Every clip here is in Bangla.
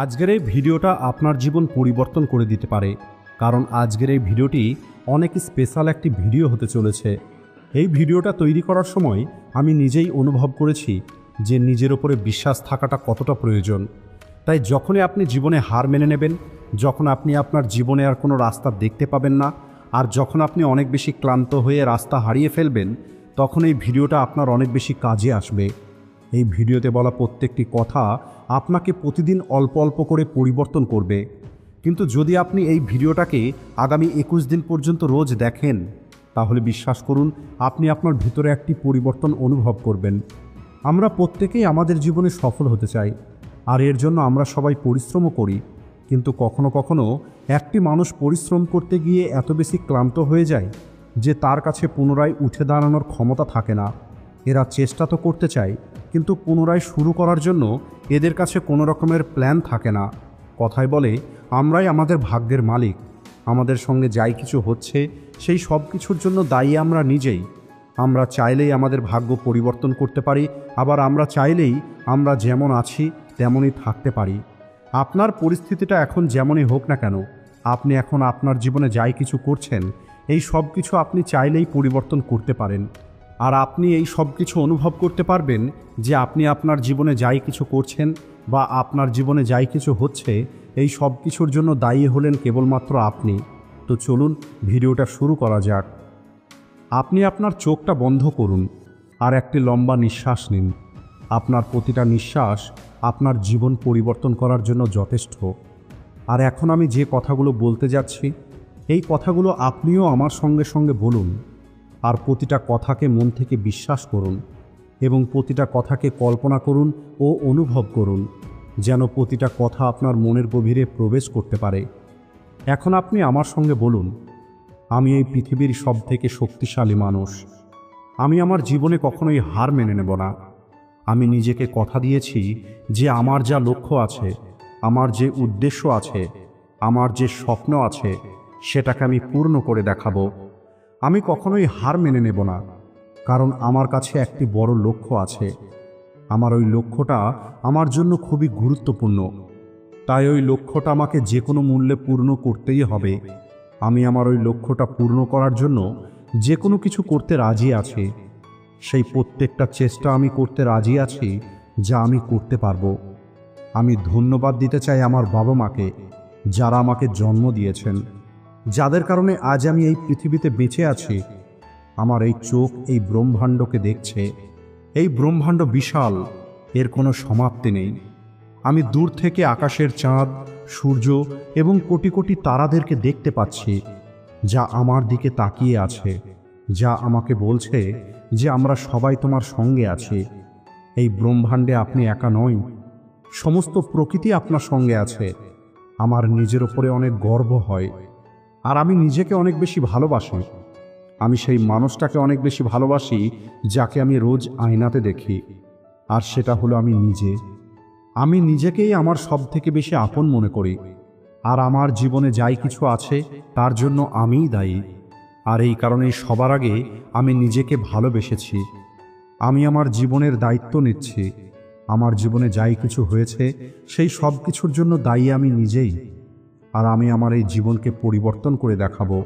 আজকের এই ভিডিওটা আপনার জীবন পরিবর্তন করে দিতে পারে, কারণ আজকের এই ভিডিওটি অনেক স্পেশাল একটি ভিডিও হতে চলেছে। এই ভিডিওটা তৈরি করার সময় আমি নিজেই অনুভব করেছি যে নিজের ওপরে বিশ্বাস থাকাটা কতটা প্রয়োজন। তাই যখনই আপনি জীবনে হার মেনে নেবেন, যখন আপনি আপনার জীবনে আর কোনো রাস্তা দেখতে পাবেন না, আর যখন আপনি অনেক বেশি ক্লান্ত হয়ে রাস্তা হারিয়ে ফেলবেন, তখন এই ভিডিওটা আপনার অনেক বেশি কাজে আসবে। এই ভিডিওতে বলা প্রত্যেকটি কথা আপনাকে প্রতিদিন অল্প অল্প করে পরিবর্তন করবে। কিন্তু যদি আপনি এই ভিডিওটাকে আগামী একুশ দিন পর্যন্ত রোজ দেখেন, তাহলে বিশ্বাস করুন, আপনি আপনার ভিতরে একটি পরিবর্তন অনুভব করবেন। আমরা প্রত্যেকেই আমাদের জীবনে সফল হতে চাই, আর এর জন্য আমরা সবাই পরিশ্রমও করি। কিন্তু কখনো কখনো একটি মানুষ পরিশ্রম করতে গিয়ে এত বেশি ক্লান্ত হয়ে যায় যে তার কাছে পুনরায় উঠে দাঁড়ানোর ক্ষমতা থাকে না। এরা চেষ্টা তো করতে চায়, কিন্তু পুনরায় শুরু করার জন্য এদের কাছে কোনো রকমের প্ল্যান থাকে না। কথায় বলে, আমরাই আমাদের ভাগ্যের মালিক। আমাদের সঙ্গে যাই কিছু হচ্ছে, সেই সব কিছুর জন্য দায়ী আমরা নিজেই। আমরা চাইলেই আমাদের ভাগ্য পরিবর্তন করতে পারি, আবার আমরা চাইলেই আমরা যেমন আছি, তেমনই থাকতে পারি। আপনার পরিস্থিতিটা এখন যেমনই হোক না কেন, আপনি এখন আপনার জীবনে যাই কিছু করছেন, এই সব কিছু আপনি চাইলেই পরিবর্তন করতে পারেন। আর আপনি এই সব কিছু অনুভব করতে পারবেন যে আপনি আপনার জীবনে যাই কিছু করছেন বা আপনার জীবনে যাই কিছু হচ্ছে, এই সব কিছুর জন্য দায়ী হলেন কেবলমাত্র আপনি। তো চলুন ভিডিওটা শুরু করা যাক। আপনি আপনার চোখটা বন্ধ করুন আর একটি লম্বা নিঃশ্বাস নিন। আপনার প্রতিটা নিঃশ্বাস আপনার জীবন পরিবর্তন করার জন্য যথেষ্ট। আর এখন আমি যে কথাগুলো বলতে যাচ্ছি, এই কথাগুলো আপনিও আমার সঙ্গে সঙ্গে বলুন। আর প্রতিটা কথাকে মন থেকে বিশ্বাস করুন এবং প্রতিটা কথাকে কল্পনা করুন ও অনুভব করুন, যেন প্রতিটা কথা আপনার মনের গভীরে প্রবেশ করতে পারে। এখন আপনি আমার সঙ্গে বলুন, আমি এই পৃথিবীর সব থেকে শক্তিশালী মানুষ। আমি আমার জীবনে কখনোই হার মেনে নেব না। আমি নিজেকে কথা দিয়েছি যে আমার যা লক্ষ্য আছে, আমার যে উদ্দেশ্য আছে, আমার যে স্বপ্ন আছে, সেটাকে আমি পূর্ণ করে দেখাবো। আমি কখনোই হার মেনে নেব না, কারণ আমার কাছে একটি বড় লক্ষ্য আছে। আমার ওই লক্ষ্যটা আমার জন্য খুবই গুরুত্বপূর্ণ। তাই ওই লক্ষ্যটা আমাকে যে কোনো মূল্যে পূর্ণ করতেই হবে। আমি আমার ওই লক্ষ্যটা পূর্ণ করার জন্য যে কোনো কিছু করতে রাজি আছি। সেই প্রত্যেকটা চেষ্টা আমি করতে রাজি আছি যা আমি করতে পারব। আমি ধন্যবাদ দিতে চাই আমার বাবা মাকে যারা আমাকে জন্ম দিয়েছেন। যাদের কারণে আজ আমি এই পৃথিবীতে বেঁচে আছি, আমার এই চোখ এই ব্রহ্মাণ্ডকে দেখছে। এই ব্রহ্মাণ্ড বিশাল, এর কোনো সমাপ্তি নেই। আমি দূর থেকে আকাশের চাঁদ, সূর্য এবং কোটি কোটি তারাদেরকে দেখতে পাচ্ছি, যা আমার দিকে তাকিয়ে আছে, যা আমাকে বলছে যে আমরা সবাই তোমার সঙ্গে আছি। এই ব্রহ্মাণ্ডে আপনি একা নই, সমস্ত প্রকৃতি আপনার সঙ্গে আছে। আমার নিজের ওপরে অনেক গর্ব হয়। আর আমি নিজেকে অনেক বেশি ভালোবাসি। আমি সেই মানুষটাকে অনেক বেশি ভালোবাসি, যাকে আমি রোজ আয়নাতে দেখি। আর সেটা হলো আমি নিজে। আমি নিজেকেই আমার সব থেকে বেশি আপন মনে করি। আর আমার জীবনে যাই কিছু আছে, তার জন্য আমিই দায়ী। আর এই কারণেই সবার আগে আমি নিজেকে ভালোবেসেছি। আমি আমার জীবনের দায়িত্ব নিচ্ছি। আমার জীবনে যাই কিছু হয়েছে, সেই সব কিছুর জন্য দায়ী আমি নিজেই। আর আমি আমার এই জীবনকে পরিবর্তন করে দেখাবো।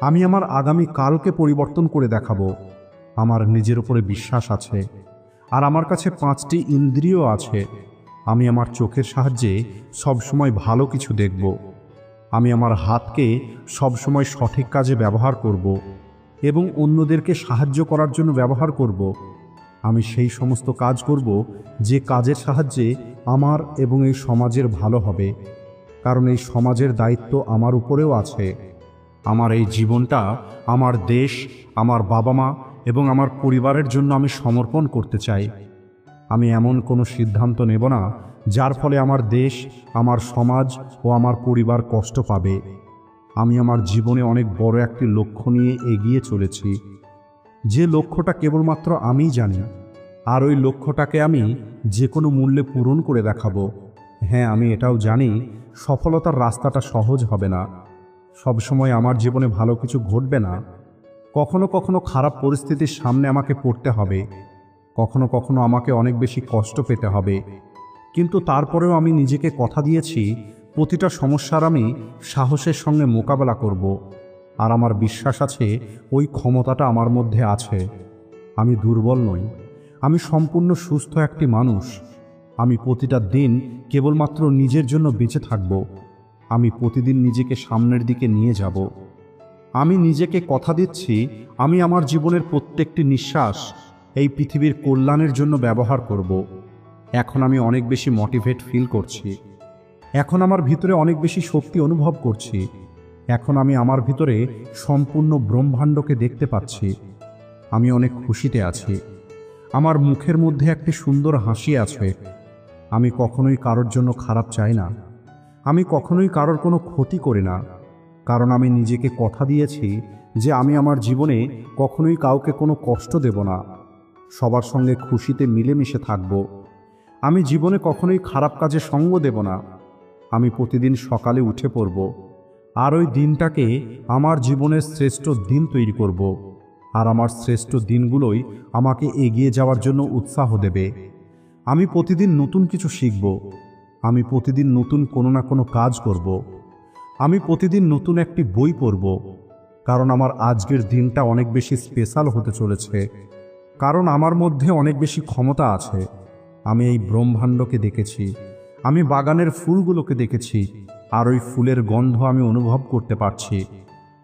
আমি আমার আগামী কালকে পরিবর্তন করে দেখাবো। আমার নিজের উপরে বিশ্বাস আছে। আর আমার কাছে পাঁচটি ইন্দ্রিয় আছে। আমি আমার চোখের সাহায্যে সবসময় ভালো কিছু দেখব। আমি আমার হাতকে সবসময় সঠিক কাজে ব্যবহার করব এবং অন্যদেরকে সাহায্য করার জন্য ব্যবহার করব। আমি সেই সমস্ত কাজ করব যে কাজের সাহায্যে আমার এবং এই সমাজের ভালো হবে। কারণ এই সমাজের দায়িত্ব আমার উপরেও আছে। আমার এই জীবনটা আমার দেশ, আমার বাবা মা এবং আমার পরিবারের জন্য আমি সমর্পণ করতে চাই। আমি এমন কোনো সিদ্ধান্ত নেব না যার ফলে আমার দেশ, আমার সমাজ ও আমার পরিবার কষ্ট পাবে। আমি আমার জীবনে অনেক বড় একটি লক্ষ্য নিয়ে এগিয়ে চলেছি। যে লক্ষ্যটা কেবলমাত্র আমিই জানি, আর ওই লক্ষ্যটাকে আমি যে কোনো মূল্যে পূরণ করে দেখাবো। হ্যাঁ আমি এটাও জানি সফলতার রাস্তাটা সহজ হবে না। সবসময় আমার জীবনে ভালো কিছু ঘটবে না। কখনো কখনো খারাপ পরিস্থিতির সামনে আমাকে পড়তে হবে। কখনো কখনো আমাকে অনেক বেশি কষ্ট পেতে হবে। কিন্তু তারপরেও আমি নিজেকে কথা দিয়েছি, প্রতিটা সমস্যার আমি সাহসের সঙ্গে মোকাবেলা করব। আর আমার বিশ্বাস আছে, ওই ক্ষমতাটা আমার মধ্যে আছে। আমি দুর্বল নই। আমি সম্পূর্ণ সুস্থ একটি মানুষ। আমি প্রতিটা দিন কেবলমাত্র নিজের জন্য বেঁচে থাকব। আমি প্রতিদিন নিজেকে সামনের দিকে নিয়ে যাব। আমি নিজেকে কথা দিচ্ছি, আমি আমার জীবনের প্রত্যেকটি নিঃশ্বাস এই পৃথিবীর কল্যাণের জন্য ব্যবহার করব। এখন আমি অনেক বেশি মোটিভেট ফিল করছি। এখন আমার ভিতরে অনেক বেশি শক্তি অনুভব করছি। এখন আমি আমার ভিতরে সম্পূর্ণ ব্রহ্মাণ্ডকে দেখতে পাচ্ছি। আমি অনেক খুশিতে আছি। আমার মুখের মধ্যে একটি সুন্দর হাসি আছে। আমি কখনোই কারোর জন্য খারাপ চাই না। আমি কখনোই কারোর কোনো ক্ষতি করি না। কারণ আমি নিজেকে কথা দিয়েছি যে আমি আমার জীবনে কখনোই কাউকে কোনো কষ্ট দেব না। সবার সঙ্গে খুশিতে মিলেমিশে থাকব। আমি জীবনে কখনোই খারাপ কাজে সঙ্গ দেব না। আমি প্রতিদিন সকালে উঠে পড়ব। আর ওই দিনটাকে আমার জীবনের শ্রেষ্ঠ দিন তৈরি করব। আর আমার শ্রেষ্ঠ দিনগুলোই আমাকে এগিয়ে যাওয়ার জন্য উৎসাহ দেবে। আমি প্রতিদিন নতুন কিছু শিখব। আমি প্রতিদিন নতুন কোনো না কোনো কাজ করব। আমি প্রতিদিন নতুন একটি বই পড়ব। কারণ আমার আজকের দিনটা অনেক বেশি স্পেশাল হতে চলেছে। কারণ আমার মধ্যে অনেক বেশি ক্ষমতা আছে। আমি এই ব্রহ্মাণ্ডকে দেখেছি। আমি বাগানের ফুলগুলোকে দেখেছি। আর ওই ফুলের গন্ধ আমি অনুভব করতে পারছি।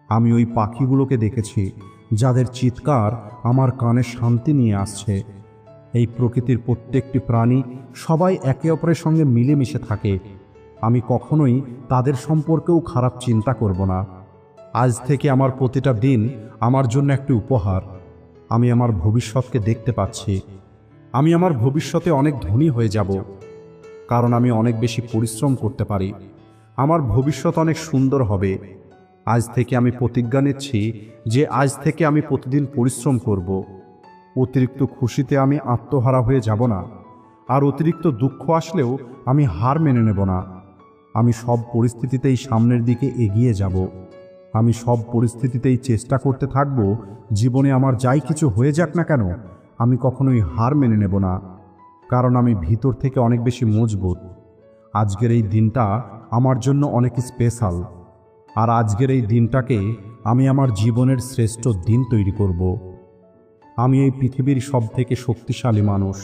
আমি ওই পাখিগুলোকে দেখেছি, যাদের চিৎকার আমার কানে শান্তি নিয়ে আসছে। এই প্রকৃতির প্রত্যেকটি প্রাণী সবাই একে অপরের সঙ্গে মিলেমিশে থাকে। আমি কখনোই তাদের সম্পর্কেও খারাপ চিন্তা করব না। আজ থেকে আমার প্রতিটা দিন আমার জন্য একটি উপহার। আমি আমার ভবিষ্যৎকে দেখতে পাচ্ছি। আমি আমার ভবিষ্যতে অনেক ধনী হয়ে যাব। কারণ আমি অনেক বেশি পরিশ্রম করতে পারি। আমার ভবিষ্যৎ অনেক সুন্দর হবে। আজ থেকে আমি প্রতিজ্ঞা নিচ্ছি যে আজ থেকে আমি প্রতিদিন পরিশ্রম করব। অতিরিক্ত খুশিতে আমি আত্মহারা হয়ে যাব না, আর অতিরিক্ত দুঃখ আসলেও আমি হার মেনে নেব না। আমি সব পরিস্থিতিতেই সামনের দিকে এগিয়ে যাব। আমি সব পরিস্থিতিতেই চেষ্টা করতে থাকব, জীবনে আমার যাই কিছু হয়ে যাক না কেন, আমি কখনোই হার মেনে নেব না, কারণ আমি ভিতর থেকে অনেক বেশি মজবুত। আজকের এই দিনটা আমার জন্য অনেক স্পেশাল, আর আজকের এই দিনটাকে আমি আমার জীবনের শ্রেষ্ঠ দিন তৈরি করব। আমি এই পৃথিবীর সব থেকে শক্তিশালী মানুষ।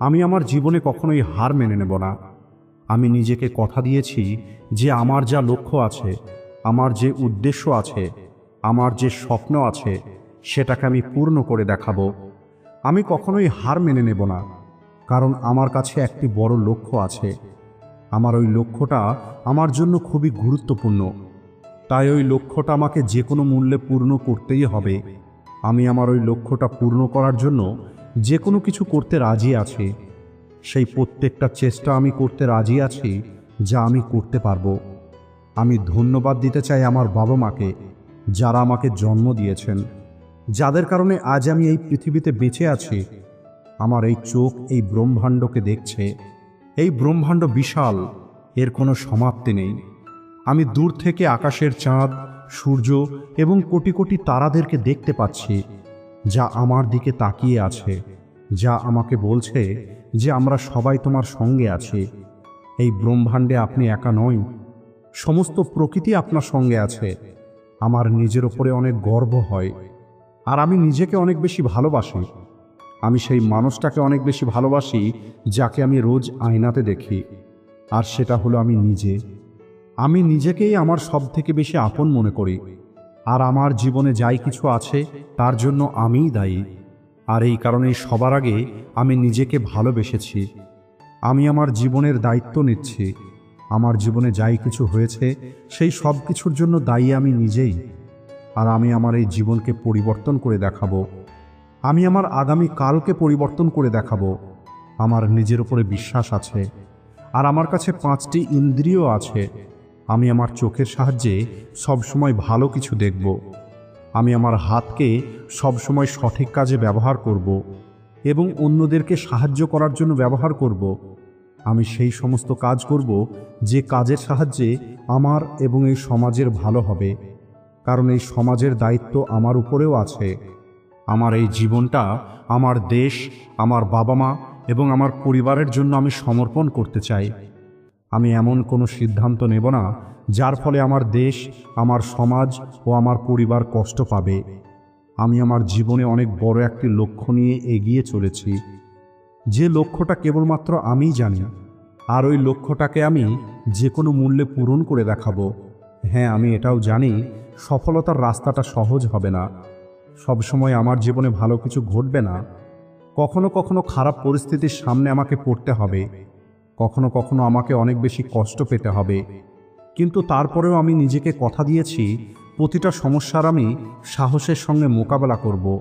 আমি আমার জীবনে কখনোই হার মেনে নেব না। আমি নিজেকে কথা দিয়েছি যে আমার যা লক্ষ্য আছে, আমার যে উদ্দেশ্য আছে, আমার যে স্বপ্ন আছে, সেটাকে আমি পূর্ণ করে দেখাবো। আমি কখনোই হার মেনে নেব না, কারণ আমার কাছে একটি বড় লক্ষ্য আছে। আমার ওই লক্ষ্যটা আমার জন্য খুবই গুরুত্বপূর্ণ। তাই ওই লক্ষ্যটা আমাকে যে কোনো মূল্যে পূর্ণ করতেই হবে। আমি আমার ওই লক্ষ্যটা পূর্ণ করার জন্য যে কোনো কিছু করতে রাজি আছি। সেই প্রত্যেকটা চেষ্টা আমি করতে রাজি আছি যা আমি করতে পারব। আমি ধন্যবাদ দিতে চাই আমার বাবা মাকে, যারা আমাকে জন্ম দিয়েছেন। যাদের কারণে আজ আমি এই পৃথিবীতে বেঁচে আছি। আমার এই চোখ এই ব্রহ্মাণ্ডকে দেখছে। এই ব্রহ্মাণ্ড বিশাল, এর কোনো সমাপ্তি নেই। আমি দূর থেকে আকাশের চাঁদ সূর্য এবং কোটি কোটি তারাদেরকে দেখতে পাচ্ছি, যা আমার দিকে তাকিয়ে আছে, যা আমাকে বলছে যে আমরা সবাই তোমার সঙ্গে আছি। এই ব্রহ্মাণ্ডে আপনি একা নয় সমস্ত প্রকৃতি আপনার সঙ্গে আছে, আমার নিজের ওপরে অনেক গর্ব হয়, আর আমি নিজেকে অনেক বেশি ভালোবাসি। আমি সেই মানুষটাকে অনেক বেশি ভালোবাসি, যাকে আমি রোজ আয়নাতে দেখি, আর সেটা হলো আমি নিজে। আমি নিজেকেই আমার সব থেকে বেশি আপন মনে করি। আর আমার জীবনে যাই কিছু আছে, তার জন্য আমিই দায়ী। আর এই কারণেই সবার আগে আমি নিজেকে ভালোবেসেছি। আমি আমার জীবনের দায়িত্ব নিচ্ছি। আমার জীবনে যাই কিছু হয়েছে, সেই সব কিছুর জন্য দায়ী আমি নিজেই। আর আমি আমার এই জীবনকে পরিবর্তন করে দেখাবো। আমি আমার আগামী কালকে পরিবর্তন করে দেখাবো। আমার নিজের উপরে বিশ্বাস আছে। আর আমার কাছে পাঁচটি ইন্দ্রিয় আছে। আমি আমার চোখের সাহায্যে সবসময় ভালো কিছু দেখব। আমি আমার হাতকে সবসময় সঠিক কাজে ব্যবহার করব এবং অন্যদেরকে সাহায্য করার জন্য ব্যবহার করব। আমি সেই সমস্ত কাজ করব যে কাজের সাহায্যে আমার এবং এই সমাজের ভালো হবে, কারণ এই সমাজের দায়িত্ব আমার উপরেও আছে। আমার এই জীবনটা আমার দেশ, আমার বাবা মা এবং আমার পরিবারের জন্য আমি সমর্পণ করতে চাই। আমি এমন কোনো সিদ্ধান্ত নেব না যার ফলে আমার দেশ, আমার সমাজ ও আমার পরিবার কষ্ট পাবে। আমি আমার জীবনে অনেক বড় একটি লক্ষ্য নিয়ে এগিয়ে চলেছি। যে লক্ষ্যটা কেবলমাত্র আমিই জানি, আর ওই লক্ষ্যটাকে আমি যে কোনো মূল্যে পূরণ করে দেখাবো। হ্যাঁ আমি এটাও জানি, সফলতার রাস্তাটা সহজ হবে না। সবসময় আমার জীবনে ভালো কিছু ঘটবে না। কখনো কখনো খারাপ পরিস্থিতির সামনে আমাকে পড়তে হবে। কখনো কখনো আমাকে অনেক বেশি কষ্ট পেতে হবে। কিন্তু তারপরেও আমি নিজেকে কথা দিয়েছি, প্রতিটা সমস্যার আমি সাহসের সঙ্গে মোকাবেলা করব।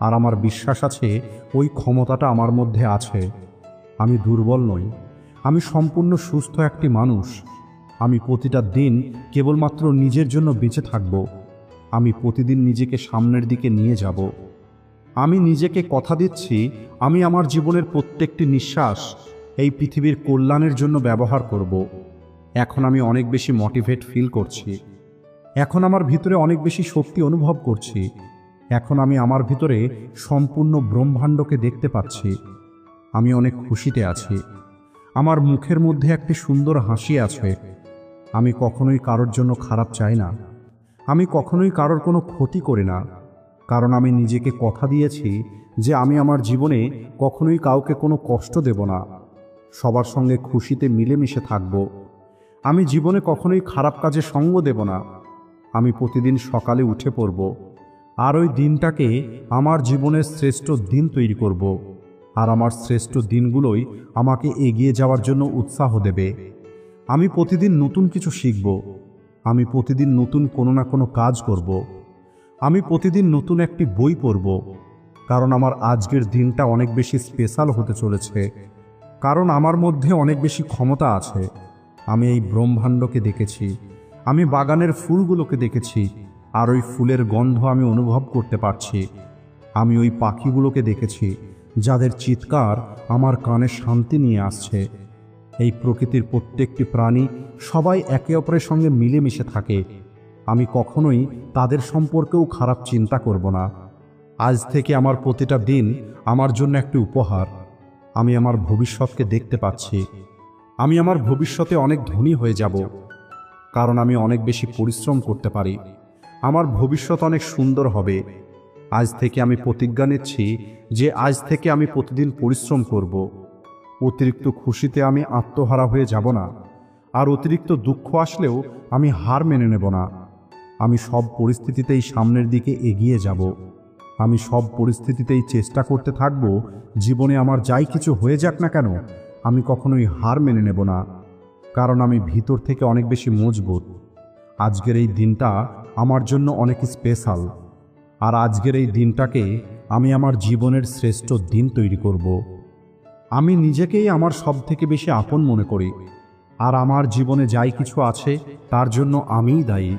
আর আমার বিশ্বাস আছে, ওই ক্ষমতাটা আমার মধ্যে আছে। আমি দুর্বল নই। আমি সম্পূর্ণ সুস্থ একটি মানুষ। আমি প্রতিটা দিন কেবলমাত্র নিজের জন্য বেঁচে থাকব। আমি প্রতিদিন নিজেকে সামনের দিকে নিয়ে যাব। আমি নিজেকে কথা দিচ্ছি, আমি আমার জীবনের প্রত্যেকটি নিঃশ্বাস এই পৃথিবীর কল্যাণের জন্য ব্যবহার করব। এখন আমি অনেক বেশি মোটিভেট ফিল করছি। এখন আমার ভিতরে অনেক বেশি শক্তি অনুভব করছি। এখন আমি আমার ভিতরে সম্পূর্ণ ব্রহ্মাণ্ডকে দেখতে পাচ্ছি। আমি অনেক খুশিতে আছি। আমার মুখের মধ্যে একটি সুন্দর হাসি আছে। আমি কখনোই কারোর জন্য খারাপ চাই না। আমি কখনোই কারোর কোনো ক্ষতি করি না। কারণ আমি নিজেকে কথা দিয়েছি যে আমি আমার জীবনে কখনোই কাউকে কোনো কষ্ট দেব না। সবার সঙ্গে খুশিতে মিলেমিশে থাকব। আমি জীবনে কখনোই খারাপ কাজে সঙ্গ দেব না। আমি প্রতিদিন সকালে উঠে পড়ব। আর ওই দিনটাকে আমার জীবনের শ্রেষ্ঠ দিন তৈরি করব। আর আমার শ্রেষ্ঠ দিনগুলোই আমাকে এগিয়ে যাওয়ার জন্য উৎসাহ দেবে। আমি প্রতিদিন নতুন কিছু শিখব। আমি প্রতিদিন নতুন কোনো না কোনো কাজ করব। আমি প্রতিদিন নতুন একটি বই পড়ব। কারণ আমার আজকের দিনটা অনেক বেশি স্পেশাল হতে চলেছে। কারণ আমার মধ্যে অনেক বেশি ক্ষমতা আছে। আমি এই ব্রহ্মাণ্ডকে দেখেছি, আমি বাগানের ফুলগুলোকে দেখেছি, আর ওই ফুলের গন্ধ আমি অনুভব করতে পারছি। আমি ওই পাখিগুলোকে দেখেছি, যাদের চিৎকার আমার কানে শান্তি নিয়ে আসছে। এই প্রকৃতির প্রত্যেকটি প্রাণী সবাই একে অপরের সঙ্গে মিলেমিশে থাকে। আমি কখনোই তাদের সম্পর্কেও খারাপ চিন্তা করব না। আজ থেকে আমার প্রতিটা দিন আমার জন্য একটি উপহার। আমি আমার ভবিষ্যৎকে দেখতে পাচ্ছি। আমি আমার ভবিষ্যতে অনেক ধনী হয়ে যাব। কারণ আমি অনেক বেশি পরিশ্রম করতে পারি। আমার ভবিষ্যৎ অনেক সুন্দর হবে। আজ থেকে আমি প্রতিজ্ঞা নিচ্ছি যে আজ থেকে আমি প্রতিদিন পরিশ্রম করব। অতিরিক্ত খুশিতে আমি আত্মহারা হয়ে যাব না। আর অতিরিক্ত দুঃখ আসলেও আমি হার মেনে নেব না। আমি সব পরিস্থিতিতেই সামনের দিকে এগিয়ে যাব। আমি সব পরিস্থিতিতেই চেষ্টা করতে থাকব, জীবনে আমার যাই কিছু হয়ে যাক না কেন, আমি কখনোই হার মেনে নেব না, কারণ আমি ভিতর থেকে অনেক বেশি মজবুত। আজকের এই দিনটা আমার জন্য অনেক স্পেশাল, আর আজকের এই দিনটাকে আমি আমার জীবনের শ্রেষ্ঠ দিন তৈরি করব। আমি নিজেকেই আমার সব থেকে বেশি আপন মনে করি, আর আমার জীবনে যাই কিছু আছে, তার জন্য আমিই দায়ী,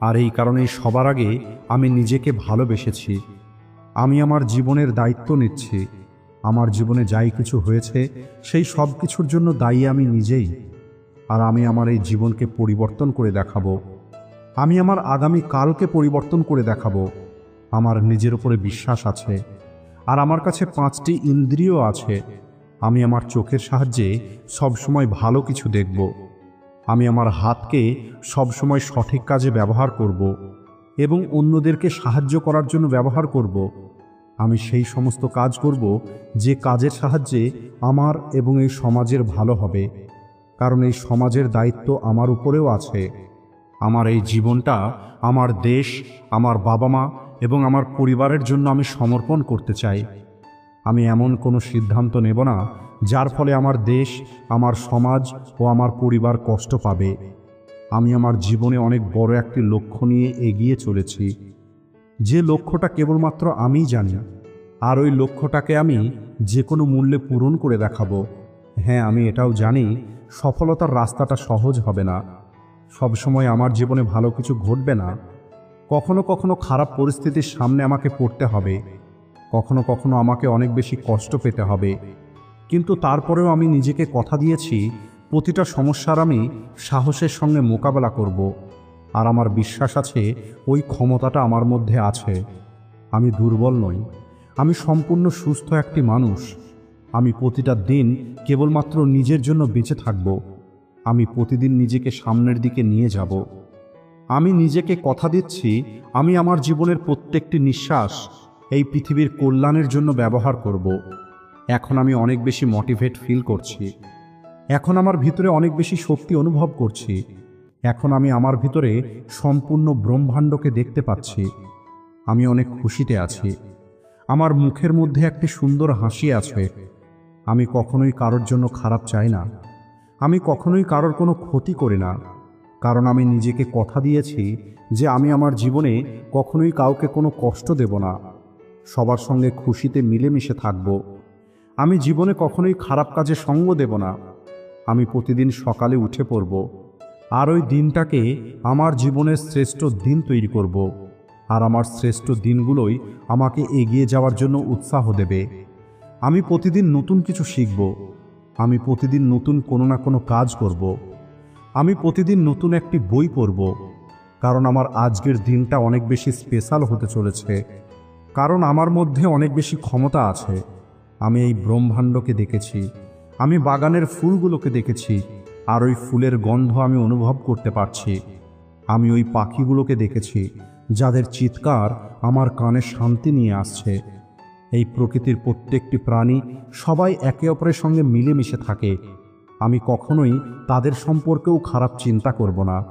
আর এই কারণেই সবার আগে আমি নিজেকে ভালোবেসেছি। আমি আমার জীবনের দায়িত্ব নিচ্ছি। আমার জীবনে যাই কিছু হয়েছে, সেই সব কিছুর জন্য দায়ী আমি নিজেই। আর আমি আমার এই জীবনকে পরিবর্তন করে দেখাবো। আমি আমার আগামী কালকে পরিবর্তন করে দেখাবো। আমার নিজের উপরে বিশ্বাস আছে। আর আমার কাছে পাঁচটি ইন্দ্রিয় আছে। আমি আমার চোখের সাহায্যে সবসময় ভালো কিছু দেখব। আমি আমার হাতকে সবসময় সঠিক কাজে ব্যবহার করব। এবং অন্যদেরকে সাহায্য করার জন্য ব্যবহার করব। আমি সেই সমস্ত কাজ করব যে কাজের সাহায্যে আমার এবং এই সমাজের ভালো হবে, কারণ এই সমাজের দায়িত্ব আমার উপরেও আছে। আমার এই জীবনটা আমার দেশ, আমার বাবা মা এবং আমার পরিবারের জন্য আমি সমর্পণ করতে চাই। আমি এমন কোনো সিদ্ধান্ত নেব না, যার ফলে আমার দেশ, আমার সমাজ ও আমার পরিবার কষ্ট পাবে। আমি আমার জীবনে অনেক বড় একটি লক্ষ্য নিয়ে এগিয়ে চলেছি। যে লক্ষ্যটা কেবলমাত্র আমিই জানি, আর ওই লক্ষ্যটাকে আমি যে কোনো মূল্যে পূরণ করে দেখাবো। হ্যাঁ আমি এটাও জানি, সফলতার রাস্তাটা সহজ হবে না। সবসময় আমার জীবনে ভালো কিছু ঘটবে না। কখনো কখনো খারাপ পরিস্থিতির সামনে আমাকে পড়তে হবে। কখনো কখনো আমাকে অনেক বেশি কষ্ট পেতে হবে। কিন্তু তারপরেও আমি নিজেকে কথা দিয়েছি প্রতিটা সমস্যার আমি সাহসের সঙ্গে মোকাবেলা করব আর আমার বিশ্বাস আছে ওই ক্ষমতাটা আমার মধ্যে আছে। আমি দুর্বল নই। আমি সম্পূর্ণ সুস্থ একটি মানুষ। আমি প্রতিটা দিন কেবলমাত্র নিজের জন্য বেঁচে থাকব। আমি প্রতিদিন নিজেকে সামনের দিকে নিয়ে যাব। আমি নিজেকে কথা দিচ্ছি, আমি আমার জীবনের প্রত্যেকটি নিঃশ্বাস এই পৃথিবীর কল্যাণের জন্য ব্যবহার করব। এখন আমি অনেক বেশি মোটিভেট ফিল করছি। এখন আমার ভিতরে অনেক বেশি শক্তি অনুভব করছি। এখন আমি আমার ভিতরে সম্পূর্ণ ব্রহ্মাণ্ডকে দেখতে পাচ্ছি। আমি অনেক খুশিতে আছি। আমার মুখের মধ্যে একটি সুন্দর হাসি আছে। আমি কখনোই কারোর জন্য খারাপ চাই না। আমি কখনোই কারোর কোনো ক্ষতি করি না। কারণ আমি নিজেকে কথা দিয়েছি যে আমি আমার জীবনে কখনোই কাউকে কোনো কষ্ট দেব না। সবার সঙ্গে খুশিতে মিলেমিশে থাকব। আমি জীবনে কখনোই খারাপ কাজে সঙ্গ দেব না। আমি প্রতিদিন সকালে উঠে পড়ব আর ওই দিনটাকে আমার জীবনের শ্রেষ্ঠ দিন তৈরি করব আর আমার শ্রেষ্ঠ দিনগুলোই আমাকে এগিয়ে যাওয়ার জন্য উৎসাহ দেবে। আমি প্রতিদিন নতুন কিছু শিখব। আমি প্রতিদিন নতুন কোনো না কোনো কাজ করব। আমি প্রতিদিন নতুন একটি বই পড়ব। কারণ আমার আজকের দিনটা অনেক বেশি স্পেশাল হতে চলেছে। কারণ আমার মধ্যে অনেক বেশি ক্ষমতা আছে। আমি এই ব্রহ্মাণ্ডকে দেখেছি। আমি বাগানের ফুলগুলোকে দেখেছি, আর ওই ফুলের গন্ধ আমি অনুভব করতে পারছি। আমি ওই পাখিগুলোকে দেখেছি, যাদের চিৎকার আমার কানে শান্তি নিয়ে আসছে। এই প্রকৃতির প্রত্যেকটি প্রাণী সবাই একে অপরের সঙ্গে মিলেমিশে থাকে। আমি কখনোই তাদের সম্পর্কেও খারাপ চিন্তা করব না।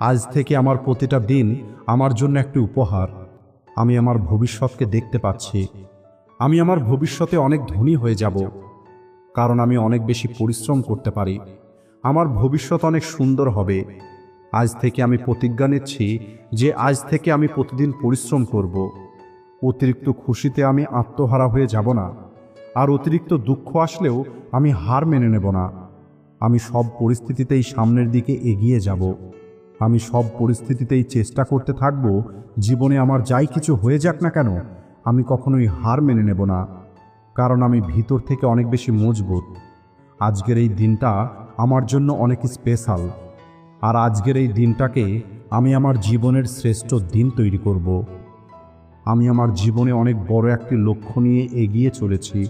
আজ থেকে আমার প্রতিটা দিন আমার জন্য একটি উপহার। আমি আমার ভবিষ্যৎকে দেখতে পাচ্ছি। আমি আমার ভবিষ্যতে অনেক ধনী হয়ে যাব। কারণ আমি অনেক বেশি পরিশ্রম করতে পারি। আমার ভবিষ্যৎ অনেক সুন্দর হবে। আজ থেকে আমি প্রতিজ্ঞা নিচ্ছি যে আজ থেকে আমি প্রতিদিন পরিশ্রম করব। অতিরিক্ত খুশিতে আমি আত্মহারা হয়ে যাব না। আর অতিরিক্ত দুঃখ আসলেও আমি হার মেনে নেব না। আমি সব পরিস্থিতিতেই সামনের দিকে এগিয়ে যাব। আমি সব পরিস্থিতিতেই চেষ্টা করতে থাকব। জীবনে আমার যাই কিছু হয়ে যাক না কেন, আমি কখনোই হার মেনে নেব না। কারণ আমি ভিতর থেকে অনেক বেশি মজবুত। আজকের এই দিনটা আমার জন্য অনেক স্পেশাল। আর আজকের এই দিনটাকে আমি আমার জীবনের শ্রেষ্ঠ দিন তৈরি করব। আমি আমার জীবনে অনেক বড় একটি লক্ষ্য নিয়ে এগিয়ে চলেছি।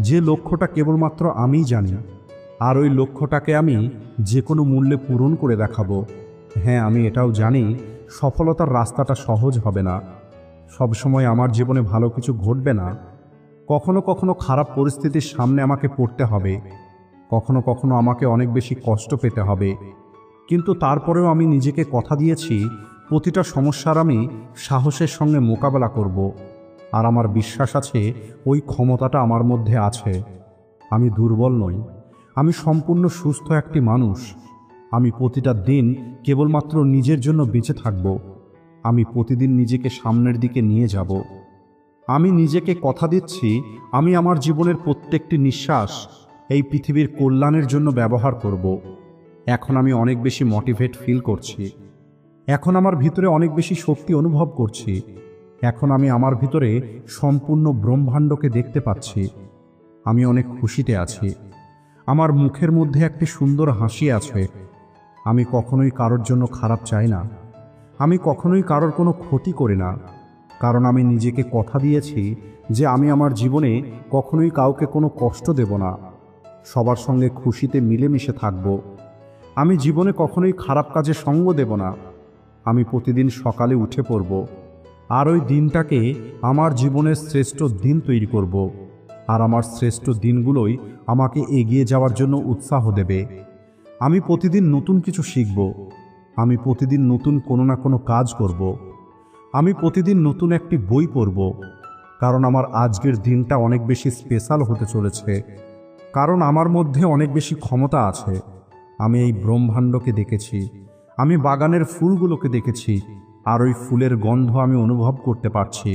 যে লক্ষ্যটা কেবলমাত্র আমিই জানি, আর ওই লক্ষ্যটাকে আমি যে কোনো মূল্যে পূরণ করে দেখাবো। হ্যাঁ আমি এটাও জানি, সফলতার রাস্তাটা সহজ হবে না। সবসময় আমার জীবনে ভালো কিছু ঘটবে না। কখনো কখনো খারাপ পরিস্থিতির সামনে আমাকে পড়তে হবে। কখনো কখনো আমাকে অনেক বেশি কষ্ট পেতে হবে। কিন্তু তারপরেও আমি নিজেকে কথা দিয়েছি, প্রতিটা সমস্যার আমি সাহসের সঙ্গে মোকাবেলা করব। আর আমার বিশ্বাস আছে, ওই ক্ষমতাটা আমার মধ্যে আছে। আমি দুর্বল নই। আমি সম্পূর্ণ সুস্থ একটি মানুষ। আমি প্রতিটা দিন কেবলমাত্র নিজের জন্য বেঁচে থাকব। আমি প্রতিদিন নিজেকে সামনের দিকে নিয়ে যাব। আমি নিজেকে কথা দিচ্ছি, আমি আমার জীবনের প্রত্যেকটি নিঃশ্বাস এই পৃথিবীর কল্যাণের জন্য ব্যবহার করব। এখন আমি অনেক বেশি মোটিভেট ফিল করছি। এখন আমার ভিতরে অনেক বেশি শক্তি অনুভব করছি। এখন আমি আমার ভিতরে সম্পূর্ণ ব্রহ্মাণ্ডকে দেখতে পাচ্ছি। আমি অনেক খুশিতে আছি। আমার মুখের মধ্যে একটি সুন্দর হাসি আছে। আমি কখনোই কারোর জন্য খারাপ চাই না। আমি কখনোই কারোর কোনো ক্ষতি করি না। কারণ আমি নিজেকে কথা দিয়েছি যে আমি আমার জীবনে কখনোই কাউকে কোনো কষ্ট দেব না। সবার সঙ্গে খুশিতে মিলেমিশে থাকব। আমি জীবনে কখনোই খারাপ কাজে সঙ্গ দেব না। আমি প্রতিদিন সকালে উঠে পড়ব। আর ওই দিনটাকে আমার জীবনের শ্রেষ্ঠ দিন তৈরি করব। আর আমার শ্রেষ্ঠ দিনগুলোই আমাকে এগিয়ে যাওয়ার জন্য উৎসাহ দেবে। আমি প্রতিদিন নতুন কিছু শিখব। আমি প্রতিদিন নতুন কোনো না কোনো কাজ করব। আমি প্রতিদিন নতুন একটি বই পড়ব, কারণ আমার আজকের দিনটা অনেক বেশি স্পেশাল হতে চলেছে। কারণ আমার মধ্যে অনেক বেশি ক্ষমতা আছে। আমি এই ব্রহ্মাণ্ডকে দেখেছি, আমি বাগানের ফুলগুলোকে দেখেছি, আর ওই ফুলের গন্ধ আমি অনুভব করতে পারছি।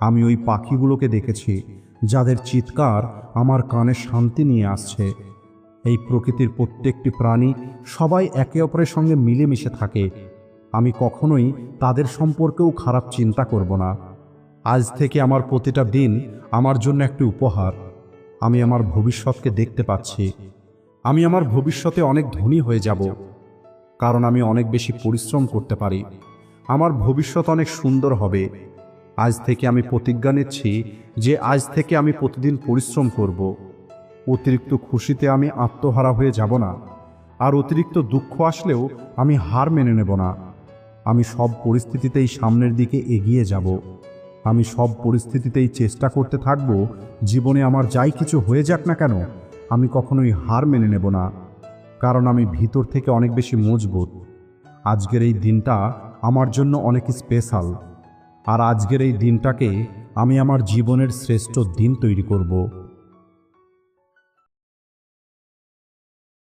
আমি ওই পাখিগুলোকে দেখেছি, যাদের চিৎকার আমার কানে শান্তি নিয়ে আসছে। এই প্রকৃতির প্রত্যেকটি প্রাণী সবাই একে অপরের সঙ্গে মিলেমিশে থাকে। আমি কখনোই তাদের সম্পর্কেও খারাপ চিন্তা করব না। আজ থেকে আমার প্রতিটা দিন আমার জন্য একটি উপহার। আমি আমার ভবিষ্যৎকে দেখতে পাচ্ছি। আমি আমার ভবিষ্যতে অনেক ধনী হয়ে যাব। কারণ আমি অনেক বেশি পরিশ্রম করতে পারি। আমার ভবিষ্যৎ অনেক সুন্দর হবে। আজ থেকে আমি প্রতিজ্ঞা নিচ্ছি যে আজ থেকে আমি প্রতিদিন পরিশ্রম করব। অতিরিক্ত খুশিতে আমি আত্মহারা হয়ে যাব না। আর অতিরিক্ত দুঃখ আসলেও আমি হার মেনে নেব না। আমি সব পরিস্থিতিতেই সামনের দিকে এগিয়ে যাব। আমি সব পরিস্থিতিতেই চেষ্টা করতে থাকব, জীবনে আমার যাই কিছু হয়ে যাক না কেন, আমি কখনোই হার মেনে নেব না, কারণ আমি ভিতর থেকে অনেক বেশি মজবুত। আজকের এই দিনটা আমার জন্য অনেক স্পেশাল, আর আজকের এই দিনটাকে আমি আমার জীবনের শ্রেষ্ঠ দিন তৈরি করব।